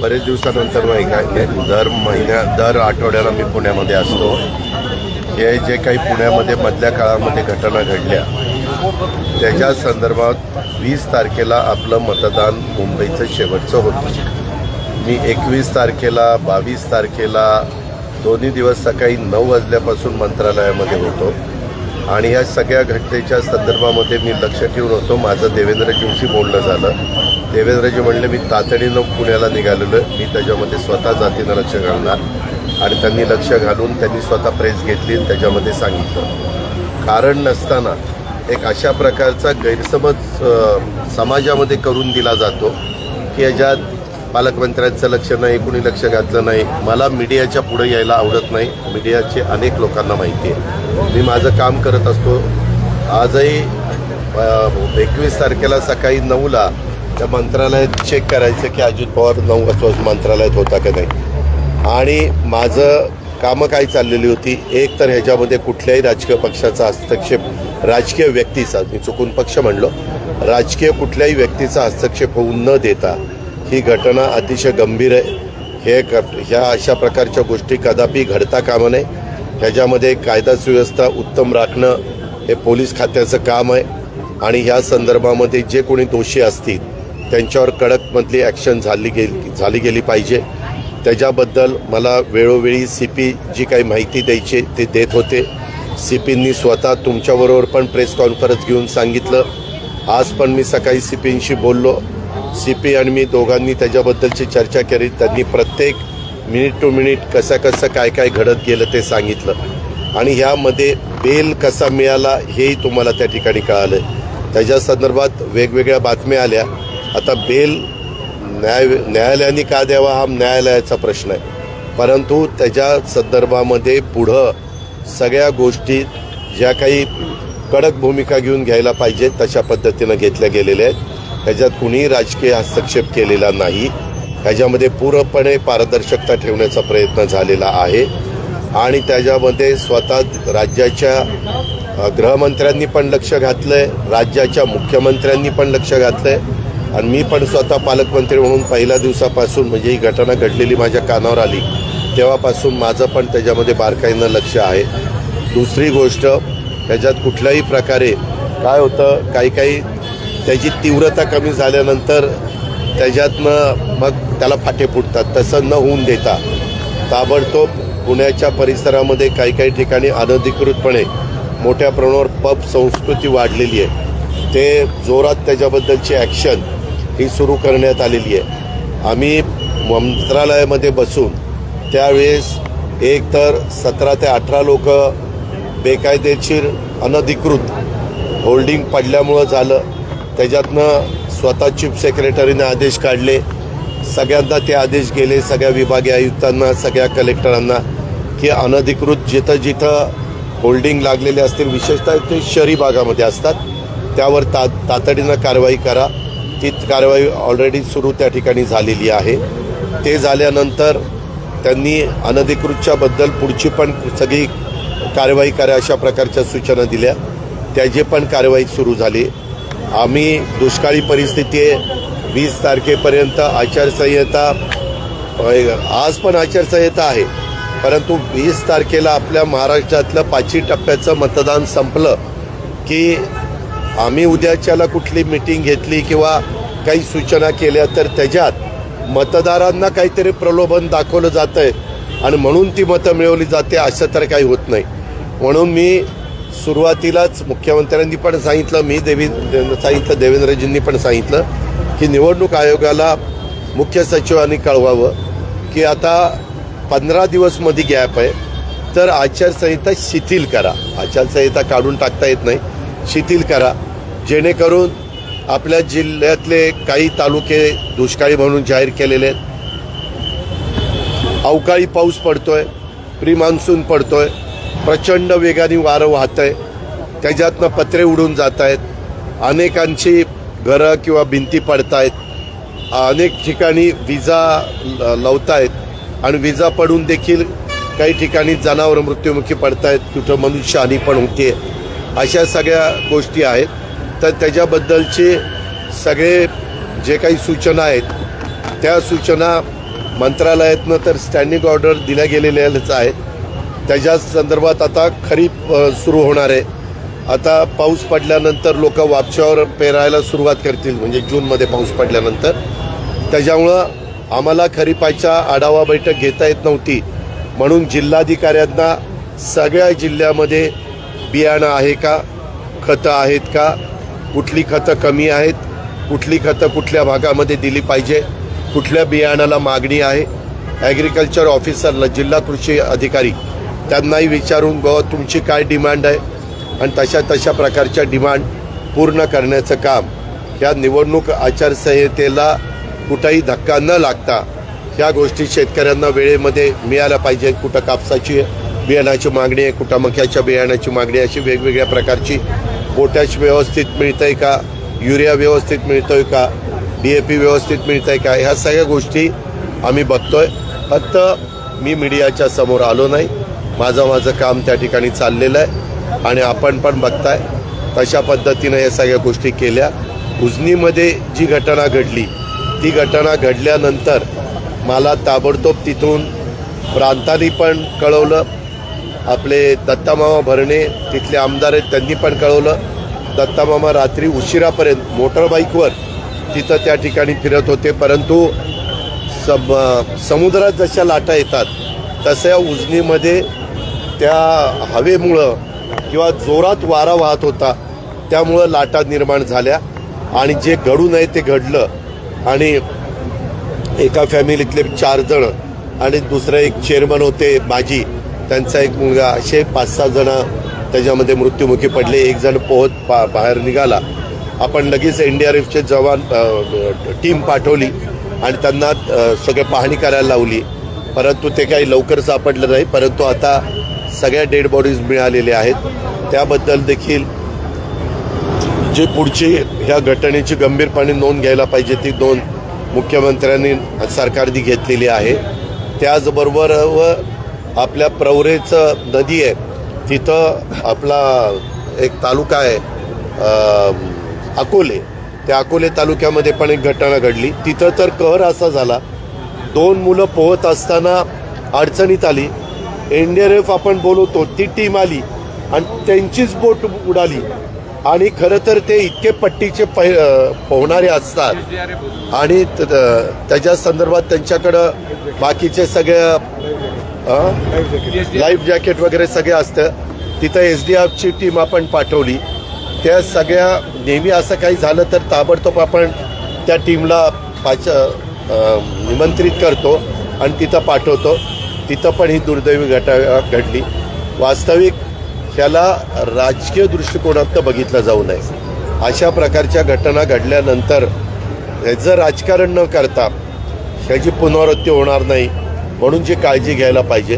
बरेच दिवसानंतर नाही काय दर महिन्या दर आठवड्याला मी पुण्यामध्ये असतो. हे जे काही पुण्यामध्ये मधल्या काळामध्ये घटना घडल्या त्याच्या संदर्भात वीस तारखेला आपलं मतदान मुंबईचं शेवटचं होतं. मी एकवीस तारखेला बावीस तारखेला दोन्ही दिवस सकाळी नऊ वाजल्यापासून मंत्रालयामध्ये होतो. आणि या सगळ्या घटनेच्या संदर्भामध्ये मी लक्ष ठेवून होतो. माझं देवेंद्रजींशी बोलणं झालं. देवेंद्रजी म्हणले मी तातडीनं पुण्याला निघालेलो आहे. मी त्याच्यामध्ये स्वतः जातीनं लक्ष घालणार. आणि त्यांनी लक्ष घालून त्यांनी स्वतः प्रेस घेतली आणि त्याच्यामध्ये सांगितलं. कारण नसताना एक अशा प्रकारचा गैरसमज समाजामध्ये करून दिला जातो की याच्यात पालकमंत्र्यांचं लक्ष नाही कुणी लक्ष घातलं नाही. मला मीडियाच्या पुढे यायला आवडत नाही. मीडियाचे अनेक लोकांना माहिती आहे. मी माझं काम करत असतो. आजही एकवीस तारखेला सकाळी नऊला त्या मंत्रालयात चेक करायचं की अजित पवार नऊ वाजता मंत्रालयात होता का नाही. आणि माझं कामं काय चाललेली होती एक तर ह्याच्यामध्ये कुठल्याही राजकीय पक्षाचा हस्तक्षेप राजकीय व्यक्तीचा मी चुकून पक्ष म्हणलो राजकीय कुठल्याही व्यक्तीचा हस्तक्षेप होऊ न देता ही घटना अतिशय गंभीर आहे. हे ह्या अशा प्रकारच्या गोष्टी कदापि घडता कामा नये. ह्याच्यामध्ये कायदा सुव्यवस्था उत्तम राखणं हे पोलीस खात्याचं काम आहे. आणि ह्या संदर्भामध्ये जे कोणी दोषी असतील त्यांच्यावर कडकमधली ॲक्शन झाली गेली झाली गेली पाहिजे. त्याच्याबद्दल मला वेळोवेळी सी पी जी काही माहिती द्यायची ते देत होते. सी पींनी स्वतः तुमच्याबरोबर पण प्रेस कॉन्फरन्स घेऊन सांगितलं. आज पण मी सकाळी सी पींशी बोललो. सी पी आणि मी दोघांनी त्याच्याबद्दलची चर्चा केली. त्यांनी प्रत्येक मिनिट टू मिनिट कसं कसं काय काय घडत गेलं ते सांगितलं. आणि ह्यामध्ये बेल कसा मिळाला हेही तुम्हाला त्या ठिकाणी कळालं त्याच्या संदर्भात वेगवेगळ्या बातम्या आल्या. आता बेल न्याय न्यायालयाने का द्यावा हा न्यायालयाचा प्रश्न आहे. परंतु त्याच्या संदर्भामध्ये पुढं सगळ्या गोष्टी ज्या काही कडक भूमिका घेऊन घ्यायला पाहिजेत तशा पद्धतीनं घेतल्या गेलेल्या आहेत. त्याच्यात कुणीही राजकीय हस्तक्षेप केलेला नाही. त्याच्यामध्ये पूर्णपणे पारदर्शकता ठेवण्याचा प्रयत्न झालेला आहे. आणि त्याच्यामध्ये स्वतः राज्याच्या गृहमंत्र्यांनी पण लक्ष घातलं आहे राज्याच्या मुख्यमंत्र्यांनी पण लक्ष घातलं आहे आणि मी पण स्वतः पालकमंत्री म्हणून पहिल्या दिवसापासून म्हणजे ही घटना घडलेली माझ्या कानावर आली तेव्हापासून माझं पण त्याच्यामध्ये बारकाईनं लक्ष आहे. दुसरी गोष्ट त्याच्यात कुठल्याही प्रकारे काय होतं काही काही त्याची तीव्रता कमी झाल्यानंतर त्याच्यातनं मग त्याला फाटे फुटतात तसं न होऊन देता. ताबडतोब पुण्याच्या परिसरामध्ये काही काही ठिकाणी अनधिकृतपणे मोठ्या प्रमाणावर पब संस्कृती वाढलेली आहे. ते जोरात त्याच्याबद्दलची ॲक्शन ही सुरू करण्यात आलेली आहे. आम्ही मंत्रालयामध्ये बसून त्यावेळेस एक तर सतरा ते अठरा लोक बेकायदेशीर अनधिकृत होल्डिंग पडल्यामुळं झालं. त्याच्यातनं स्वतः चीफ सेक्रेटरीने आदेश काढले. सगळ्यांना ते आदेश गेले सगळ्या विभागीय आयुक्तांना सगळ्या कलेक्टरांना की अनधिकृत जिथं जिथं होल्डिंग लागलेले असतील विशेषतः ते शहरी भागामध्ये असतात त्यावर ता तातडीनं कारवाई करा. ती कारवाई ऑलरेडी सुरू त्या ठिकाणी झालेली आहे. ते झाल्यानंतर त्यांनी अनधिकृतच्याबद्दल पुढची पण सगळी कारवाई करा अशा प्रकारच्या सूचना दिल्या. त्याची पण कारवाई सुरू झाली. आम्ही दुष्काळी परिस्थिती आहे वीस तारखेपर्यंत आचारसंहिता आज पण आचारसंहिता आहे. परंतु वीस तारखेला आपल्या महाराष्ट्रातलं पाचवी टप्प्याचं मतदान संपलं की आम्ही उद्याच्याला कुठली मिटिंग घेतली किंवा काही सूचना केल्या तर त्याच्यात मतदारांना काहीतरी प्रलोभन दाखवलं जातं आहे आणि म्हणून ती मतं मिळवली जाते असं तर काही होत नाही. म्हणून मी सुरुवातीलाच मुख्यमंत्र्यांनी पण सांगितलं मी देवी सांगितलं देवेंद्रजींनी पण सांगितलं की निवडणूक आयोगाला मुख्य सचिवांनी कळवावं की आता पंधरा दिवसमध्ये गॅप आहे तर आचारसंहिता शिथिल करा. आचारसंहिता काढून टाकता येत नाही शिथिल करा. जेणेकरून आपल्या जिल्ह्यातले काही तालुके दुष्काळी म्हणून जाहीर केलेले आहेत. अवकाळी पाऊस पडतोय प्री मान्सून पडतोय प्रचंड वेगाने वारं वाहत आहे त्याच्यातनं पत्रे उडून जात आहेत. अनेकांची घरं किंवा भिंती पडत आहेत अनेक ठिकाणी विजा ल- लावतायत आणि विजा पडून देखील काही ठिकाणी जनावरं मृत्युमुखी पडतायत कुठं मनुष्यहानी पण होते अशा सगळ्या गोष्टी आहेत. तर त्याच्याबद्दलचे सगळे जे काही सूचना आहेत त्या सूचना मंत्रालयातनं तर स्टँडिंग ऑर्डर दिल्या गेलेल्याच आहे त्याच्या संदर्भात आता खरीप सुरू होणार आहे. आता पाऊस पडल्यानंतर लोक वापशावर पेरायला सुरुवात करतील म्हणजे जूनमध्ये पाऊस पडल्यानंतर. त्याच्यामुळं आम्हाला खरीपाच्या आढावा बैठक घेता येत नव्हती. म्हणून जिल्हाधिकाऱ्यांना सगळ्या जिल्ह्यामध्ये बियाणं आहे का खतं आहेत का कुठली खतं कमी आहेत कुठली खतं कुठल्या भागामध्ये दिली पाहिजे कुठल्या बियाणाला मागणी आहे. ॲग्रिकल्चर ऑफिसरला जिल्हा कृषी अधिकारी त्यांनाही विचारून ब तुमची काय डिमांड आहे. आणि तशा तशा प्रकारच्या डिमांड पूर्ण करण्याचं काम ह्या निवडणूक आचारसंहितेला कुठंही धक्का न लागता ह्या गोष्टी शेतकऱ्यांना वेळेमध्ये मिळाल्या पाहिजे कुठं कापसाची बियाणाची मागणी आहे कुठं मक्याच्या बियाणाची मागणी अशी वेगवेगळ्या प्रकारची पोटॅश व्यवस्थित मिळतं आहे का युरिया व्यवस्थित मिळतो आहे का डी ए पी व्यवस्थित मिळतं आहे का ह्या सगळ्या गोष्टी आम्ही बघतोय. फक्त मी मीडियाच्या समोर आलो नाही. माझं माझं काम त्या ठिकाणी चाललेलं आहे. आणि आपण पण बघताय तशा पद्धतीनं या सगळ्या गोष्टी केल्या. उजनीमध्ये जी घटना घडली ती घटना घडल्यानंतर मला ताबडतोब तिथून प्रांतांनी पण कळवलं. आपले दत्तामामा भरणे तिथले आमदार आहेत त्यांनी पण कळवलं. दत्तामामा रात्री उशिरापर्यंत मोटरबाईकवर तिथं त्या ठिकाणी फिरत होते परंतु सम समुद्रात जशा लाटा येतात तशा उजनीमध्ये त्या हवेमुळं किंवा जोरात वारा वाहत होता त्यामुळं लाटा निर्माण झाल्या. आणि जे घडू नये ते घडलं. आणि एका फॅमिलीतले चार जण आणि दुसरं एक चेअरमन होते माजी. त्यांचा एक मुलगा असे पाच सहा जण त्याच्यामध्ये मृत्युमुखी पडले. एक जण पोहत पा बाहेर निघाला. आपण लगेच एन डी आर एफचे जवान टीम पाठवली आणि त्यांना सगळे सगळं पाहणी करायला लावली. परंतु ते काही लवकर सापडलं नाही. परंतु आता सगळ्या डेड बॉडीज मिळालेल्या आहेत. त्याबद्दल देखील जी पुढची ह्या घटनेची गंभीरपणे नोंद घ्यायला पाहिजे ती नोंद मुख्यमंत्र्यांनी सरकारने घेतलेली आहे. त्याचबरोबर व आपल्या प्रवरेचं नदी आहे. तिथं आपला एक तालुका आहे अकोले. त्या अकोले तालुक्यामध्ये पण एक घटना घडली. तिथं तर कहर असा झाला. दोन मुलं पोहत असताना अडचणीत आली. एन डी आर एफ आपण बोलवतो ती टीम आली आणि त्यांचीच बोट उडाली. आणि खरं तर ते इतके पट्टीचे पै पोहणारे असतात. आणि त- त्याच्या संदर्भात त्यांच्याकडं बाकीचे सगळ्या लाईफ जॅकेट वगैरे सगळे असतं. तिथं एस डी एफची टीम आपण पाठवली. त्या सगळ्या नेहमी असं काही झालं तर ताबडतोब आपण त्या टीमला पाच निमंत्रित करतो आणि तिथं पाठवतो. तिथं पण ही दुर्दैवी घटा घडली. वास्तविक ह्याला राजकीय दृष्टिकोनातनं बघितलं जाऊ नये. अशा प्रकारच्या घटना घडल्यानंतर ह्याचं राजकारण न करता ह्याची पुनरावृत्ती होणार नाही म्हणून जी काळजी घ्यायला पाहिजे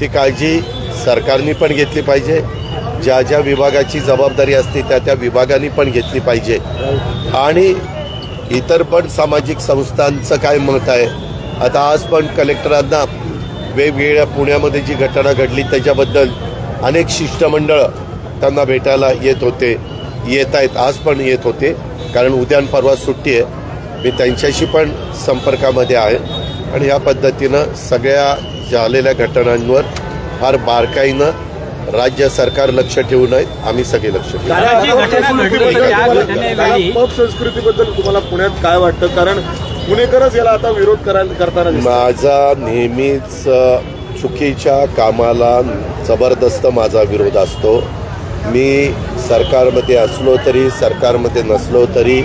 ती काळजी सरकारने पण घेतली पाहिजे. ज्या ज्या विभागाची जबाबदारी असते त्या त्या विभागाने पण घेतली पाहिजे. आणि इतर पण सामाजिक संस्थांचं काय मत आहे? आता आज पण कलेक्टरांना वेगवेगळ्या पुण्यामध्ये जी घटना घडली त्याच्याबद्दल अनेक शिष्टमंडळ त्यांना भेटायला येत होते. येत आहेत आज पण येत होते. कारण उद्या आणि परवा सुट्टी आहे. मी त्यांच्याशी पण संपर्कामध्ये आहे. आणि ह्या पद्धतीनं सगळ्या झालेल्या घटनांवर फार बारकाईनं राज्य सरकार लक्ष ठेवू नये आम्ही सगळे लक्ष ठेवू पब संस्कृतीबद्दल तुम्हाला पुण्यात काय वाटतं? कारण पुणेकरच याला आता विरोध करायला करताना माझा नेहमीच चुकीच्या कामाला जबरदस्त माझा विरोध असतो. मी सरकारमध्ये असलो तरी सरकारमध्ये नसलो तरी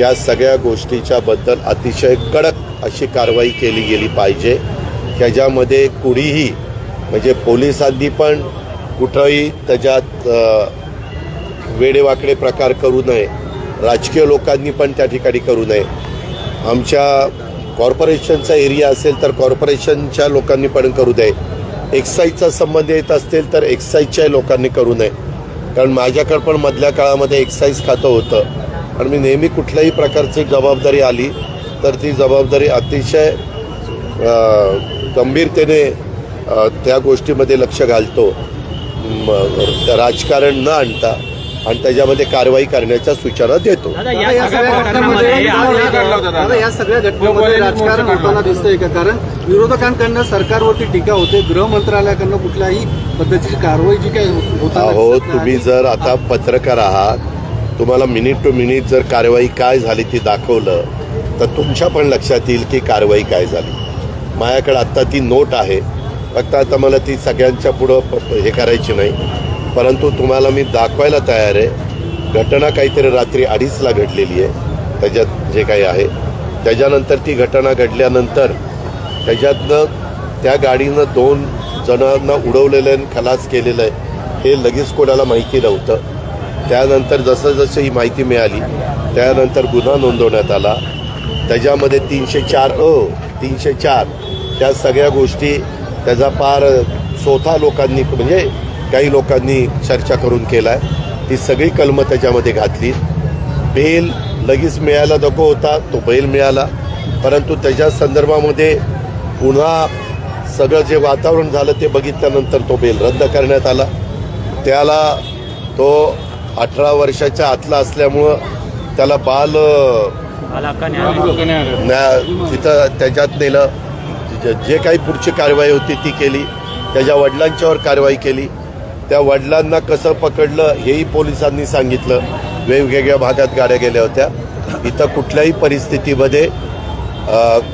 या सगळ्या गोष्टीच्या बद्दल अतिशय कडक अशी कारवाई केली गेली पाहिजे. त्याच्यामध्ये कुणीही म्हणजे पोलिसांनी पण कुठंही त्याच्यात वेडेवाकडे प्रकार करू नये. राजकीय लोकांनी पण त्या ठिकाणी करू नये. आमच्या कॉर्पोरेशनचा एरिया असेल तर कॉर्पोरेशनच्या लोकांनी पण करू दे. एक्साईजचा संबंध येत असतील तर एक्साईजच्या लोकांनी करू नये. कारण माझ्याकडं पण मधल्या काळामध्ये एक्साईज खातं होतं. आणि मी नेहमी कुठल्याही प्रकारची जबाबदारी आली तर ती जबाबदारी अतिशय गंभीरतेने त्या गोष्टीमध्ये लक्ष घालतो. राजकारण न आणता. आणि त्याच्यामध्ये कारवाई करण्याच्या सूचना देतो. या या सगळ्या घटनांमध्ये दादा, या सगळ्या घटनेमध्ये राजकारण होताना दिसतंय का? कारण विरोधकांकडनं सरकारवरती टीका होते गृह मंत्रालयाकडनं कुठल्याही पद्धतीची कारवाई जी काही होताना अहो दिसत नाही. तुम्ही जर आता पत्रकार आहात तुम्हाला मिनिट टू मिनिट जर कारवाई काय झाली ती दाखवलं तर तुमच्या पण लक्षात येईल की कारवाई काय झाली. माझ्याकडे आत्ता ती नोट आहे. फक्त आता मला ती सगळ्यांच्या पुढं प- प- हे करायची नाही. परंतु तुम्हाला मी दाखवायला तयार आहे. घटना काहीतरी रात्री अडीचला घडलेली आहे. त्याच्यात जे काही आहे त्याच्यानंतर ती घटना घडल्यानंतर त्याच्यातनं त्या गाडीनं दोन जणांना उडवलेलं आहे आणि खलास केलेलं आहे. हे लगेच कोणाला माहिती नव्हतं. त्यानंतर जसं जसं ही माहिती मिळाली त्यानंतर गुन्हा नोंदवण्यात आला. त्याच्यामध्ये तीनशे चार अ तीनशे चार त्या सगळ्या गोष्टी त्याचा पार स्वतः लोकांनी म्हणजे काही लोकांनी चर्चा करून केला आहे ती सगळी कलमं त्याच्यामध्ये घातली बेल लगेच मिळायला नको होता तो बेल मिळाला. परंतु त्याच्या संदर्भामध्ये पुन्हा सगळं जे वातावरण झालं ते बघितल्यानंतर तो बेल रद्द करण्यात आला. त्याला तो अठरा वर्षाच्या आतला असल्यामुळं त्याला बाल तिथं त्याच्यात नेलं. जे- जे काही पुढची कारवाई होती ती केली. त्याच्या वडिलांच्यावर कारवाई केली. त्या वडिलांना कसं पकडलं हेही पोलिसांनी सांगितलं. वेगवेगळ्या भागात गाड्या गेल्या होत्या. इथं कुठल्याही परिस्थितीमध्ये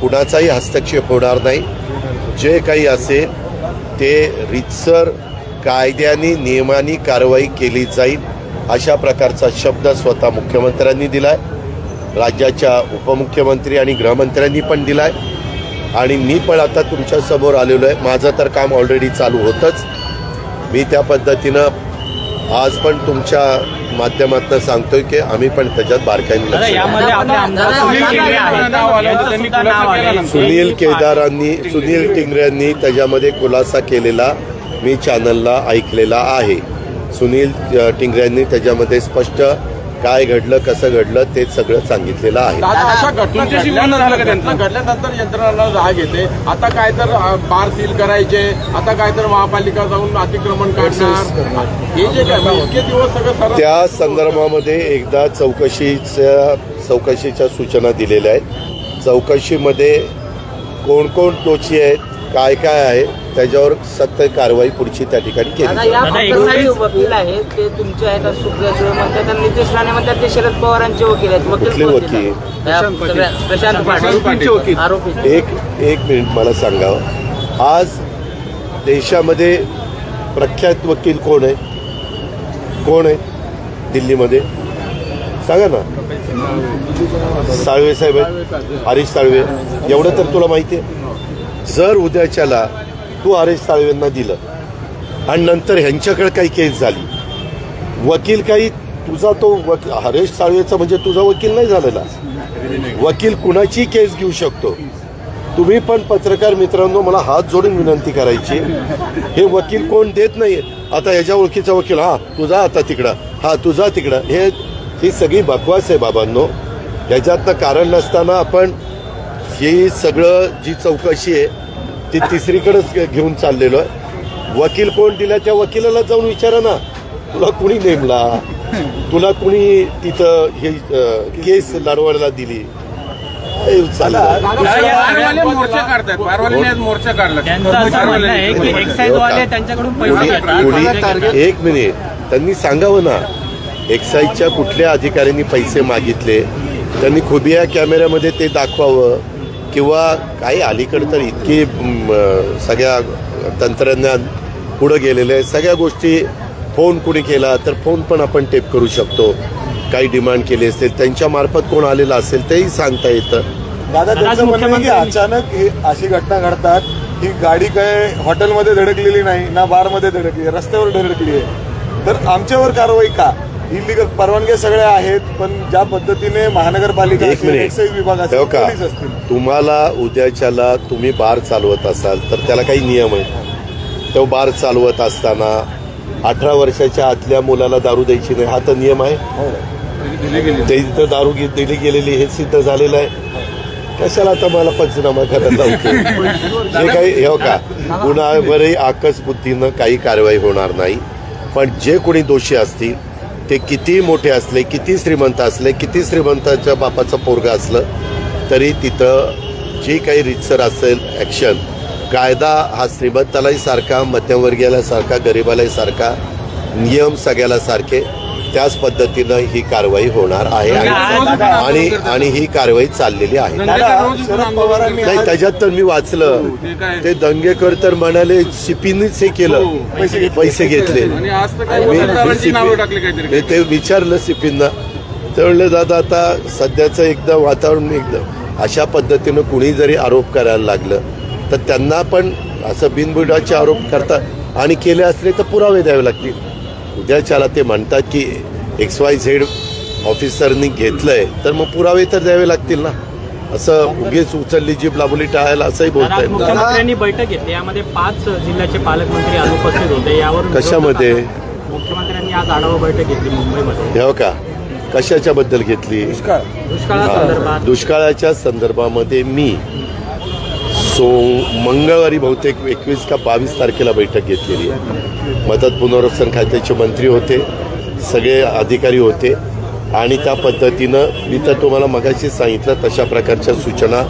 कुणाचाही हस्तक्षेप होणार नाही. जे काही असेल ते रितसर कायद्याने नियमाने कारवाई केली जाईल अशा प्रकारचा शब्द स्वतः मुख्यमंत्र्यांनी दिलाय. राज्याच्या उपमुख्यमंत्री आणि गृहमंत्र्यांनी पण दिलाय. आणि मी पण आता तुमच्यासमोर आलेलो आहे. माझं तर काम ऑलरेडी चालू होतंच. मी त्या पद्धतीनं आज पण तुमच्या माध्यमातून सांगतोय की आम्ही पण त्याच्यात बारकाईने सुनील केदारांनी सुनील टिंगऱ्यांनी त्याच्यामध्ये खुलासा केलेला मी चॅनलला ऐकलेला आहे. सुनील टिंगऱ्यांनी त्याच्यामध्ये स्पष्ट काय घडलं कसं घडलं ते सगळं सांगितलेलं आहे. आता अशा घटना घडल्यानंतर घटना घडल्यानंतर यंत्रणा राग येते. आता काय तर बार सील करायचे आता काय तर महापालिका जाऊन अतिक्रमण काढणार. हे जे काय इतके दिवस सगळं सरळ त्या संदर्भामध्ये एकदा चौकशीच्या चौकशीच्या सूचना दिलेल्या आहेत. चौकशीमध्ये कोण कोण दोषी आहेत काय काय आहे त्याच्यावर सक्त कारवाई पुढची त्या ठिकाणी केली दादा, वकील आहेत ते तुमचे आहेत असं सुप्रिया म्हणतात आणि नितेश राणे म्हणतात ते शरद पवारांचे वकील आहेत. वकील कुठले कोणते? वकील? त्या सगळ्या- प्रशांत पाटील. आरोपी एक एक मिनिट मला सांगावं आज देशामध्ये प्रख्यात वकील कोण आहे? कोण आहे दिल्लीमध्ये? सांगा ना. साळवे साहेब आहेत. हरीश साळवे. एवढं तर तुला माहिती आहे. जर उद्याच्याला तू हरीश साळवेंना दिलं आणि नंतर ह्यांच्याकडे काही केस झाली वकील काही तुझा तो वकील हरेश साळवेचा म्हणजे तुझा वकील नाही झालेला. वकील कुणाची केस घेऊ शकतो? तुम्ही पण पत्रकार मित्रांनो मला हात जोडून विनंती करायची. हे वकील कोण देत नाही? आता याच्या ओळखीचा वकील हा तुझा आता तिकडं हा तुझा तिकडं. हे ही सगळी बकवास आहे बाबांनो. याच्यातनं कारण नसताना आपण ही सगळं जी चौकशी आहे ती तिसरीकडेच घेऊन चाललेलो आहे. वकील कोण दिला त्या वकिलाला जाऊन विचारा ना. तुला कुणी नेमला? तुला कुणी तिथं हे केस लढवायला दिली? मोर्चे काढतात. मोर्चे काढला. एक मिनिट. त्यांनी सांगावं ना. एक्साईजच्या कुठल्या अधिकाऱ्यांनी पैसे मागितले? त्यांनी खुबिया कॅमेऱ्यामध्ये ते दाखवावं. किंवा काही अलीकडे तर इतकी सगळ्या तंत्रज्ञान पुढं गेलेलं आहे. सगळ्या गोष्टी फोन कुणी केला तर फोन पण आपण टेप करू शकतो. काही डिमांड केली असेल त्यांच्या मार्फत कोण आलेलं असेल तेही सांगता येतं. दादा त्यांचं म्हणणं आहे की मुख्यमंत्री- अचानक ही अशी घटना घडतात ही गाडी काय हॉटेलमध्ये धडकलेली नाही ना बारमध्ये धडकली आहे रस्त्यावर धडकली आहे. तर आमच्यावर कारवाई का? इलिगल परवानग्या सगळ्या आहेत पण ज्या पद्धतीने महानगरपालिका एक असेल, मिनिट. एक्साईज विभाग असेल हो का? पोलीस असतील. तुम्हाला उद्याच्याला तुम्ही बार चालवत असाल तर त्याला काही नियम आहे तो बार चालवत असताना अठरा वर्षाच्या आतल्या मुलाला दारू द्यायची नाही हा तर नियम आहे. ते इथं दारू दिली गेलेली हे सिद्ध झालेलं आहे. कशाला आता मला पंचनामा करायला लावतो जे काही हे हो का? कुणावरही आकस बुद्धीनं काही कारवाई होणार नाही. पण जे कोणी दोषी असतील ते किती मोठे असले किती श्रीमंत असले किती श्रीमंताच्या बापाचं पोरगा असलं तरी तिथं जी काही रितसर असेल ॲक्शन कायदा हा श्रीमंतालाही सारखा मध्यमवर्गीयाला सारखा गरिबालाही सारखा नियम सगळ्याला सारखे त्याच पद्धतीनं ही कारवाई होणार आहे आणि आणि आणि ही कारवाई चाललेली आहे. नाही त्याच्यात तर मी वाचलं. ते काय? ते दंगेकर तर म्हणाले सिपीनीच हे केलं. पैसे घेतले. पैसे घेतले. आणि आज तर काही मी- वसंतरावांची मी नावं टाकली काहीतरी. मी ते विचारलं सिपींना ते म्हणले दादा आता सध्याचं एकदम वातावरण एकदम अशा पद्धतीनं कुणी जरी आरोप करायला लागलं तर त्यांना पण असं बिनबुडाचे आरोप करतात आणि केले असले तर पुरावे द्यावे लागतील. उद्याच्याला ते म्हणतात की एक्स वाय झेड ऑफिसरनी घेतलंय तर मग पुरावे तर द्यावे लागतील ना? असं उगीच उचलली जीप लाभली टाळायला असंही बोलताय. मुख्यमंत्र्यांनी बैठक घेतली. यामध्ये पाच जिल्ह्याचे पालकमंत्री अनुपस्थित होते. यावर कशामध्ये? मुख्यमंत्र्यांनी आज आढावा बैठक घेतली मुंबईमध्ये. हो का? कशाच्या बद्दल घेतली दुष्काळासंदर्भात. दुष्काळाच्या संदर्भामध्ये मी सो मंगळवारी बहुतेक एकवीस का बावीस तारखेला बैठक घेतलेली आहे. मदत पुनर्वसन खात्याचे मंत्री होते सगळे अधिकारी होते आणि त्या पद्धतीनं मी तर तुम्हाला मगाशी सांगितलं तशा प्रकारच्या सूचना.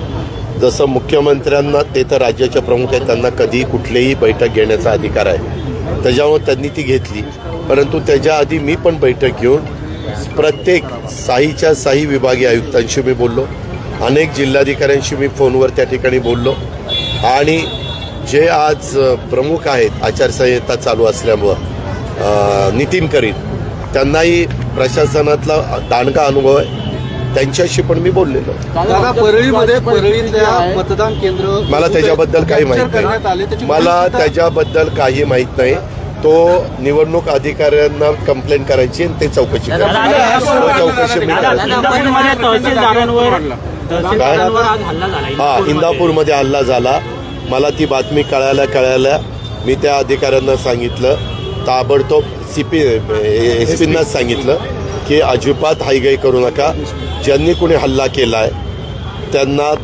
जसं मुख्यमंत्र्यांना ते तर राज्याच्या प्रमुख आहेत त्यांना कधीही कुठलीही बैठक घेण्याचा अधिकार आहे. त्याच्यामुळे त्यांनी ती घेतली. परंतु त्याच्या आधी मी पण बैठक घेऊन प्रत्येक साहीच्या साही विभागीय आयुक्तांशी मी बोललो. अनेक जिल्हाधिकाऱ्यांशी मी फोनवर त्या ठिकाणी बोललो. आणि जे आज प्रमुख आहेत आचारसंहिता चालू असल्यामुळं अ, नितीन करीन त्यांनाही प्रशासनातला दांडगा अनुभव आहे त्यांच्याशी पण मी बोललेलो दादा परळीमध्ये परळीतल्या मतदान केंद्र मला त्याच्याबद्दल काही माहीत नाही मला त्याच्याबद्दल काही माहीत नाही तो निवडणूक अधिकाऱ्यांना कंप्लेंट करायची आणि ते चौकशी करायची चौकशी झाला हा इंदापूरमध्ये. इंदापूरमध्ये हल्ला झाला. मला ती बातमी कळायला कळायला मी त्या अधिकाऱ्यांना सांगितलं. ताबडतोब सी पी एस पींनाच सांगितलं की अजिबात हायगाई करू नका. ज्यांनी कोणी हल्ला केला आहे त्यांना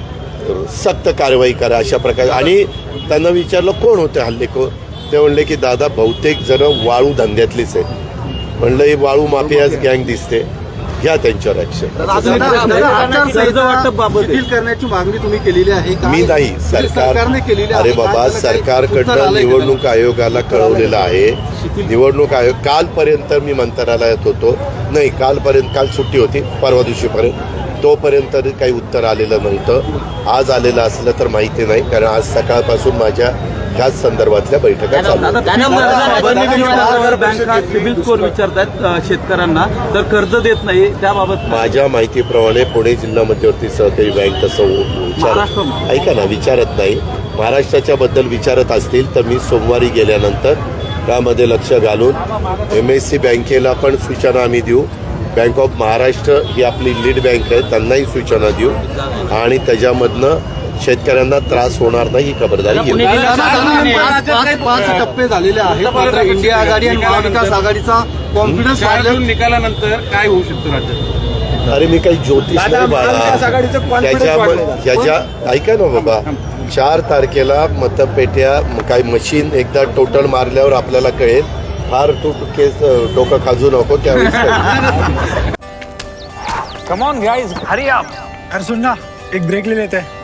सक्त कारवाई करा अशा प्रकारे. आणि त्यांना विचारलं कोण होते हल्लेखोर ते म्हणले की दादा बहुतेक जण वाळू धंद्यातलीच आहे म्हणलं ही वाळू माफियाच गँग दिसते. घ्या त्यांच्यावर शिथिल करण्याची मागणी तुम्ही केलेली आहे? मी नाही सरकार सरकारने केलेली आहे. अरे? बाबा सरकारकडनं? निवडणूक आयोगाला कळवलेलं आहे. निवडणूक आयोग कालपर्यंत मी मंत्रालयात होतो. नाही कालपर्यंत काल सुट्टी होती परवा दिवशीपर्यंत. तोपर्यंत काही उत्तर आलेलं नव्हतं. आज आलेलं असलं तर माहिती नाही कारण आज सकाळपासून माझ्या ह्याच संदर्भातल्या बैठका चालू सिबिल विचारतात शेतकऱ्यांना तर कर्ज देत नाही त्याबाबत माझ्या माहितीप्रमाणे पुणे जिल्हा मध्यवर्ती सहकारी बँक तसं ऐका ना विचारत नाही. महाराष्ट्राच्या बद्दल विचारत असतील तर मी सोमवारी गेल्यानंतर त्यामध्ये लक्ष घालून एम एस सी बँकेला पण सूचना आम्ही देऊ. बँक ऑफ महाराष्ट्र ही आपली लीड बँक आहे त्यांनाही सूचना देऊ. आणि त्याच्यामधनं शेतकऱ्यांना त्रास होणार नाही ही खबरदारी घेऊ पाच- टप्पे झालेले आहेत. इंडिया आघाडी आणि महाविकास आघाडीचा कॉन्फिडन्स निकालानंतर काय होऊ शकतं राज्यात? अरे मी काही ज्योतिष नाही बाळा. त्याच्यामुळे त्याच्या ऐका ना बाबा. चार तारखेला मतपेट्या काही मशीन एकदा टोटल मारल्यावर आपल्याला कळेल. फार तू केस डोकं खाजू नको त्यावेळेस कळेल. अरे सुन ना एक ब्रेक ले लेते. हैं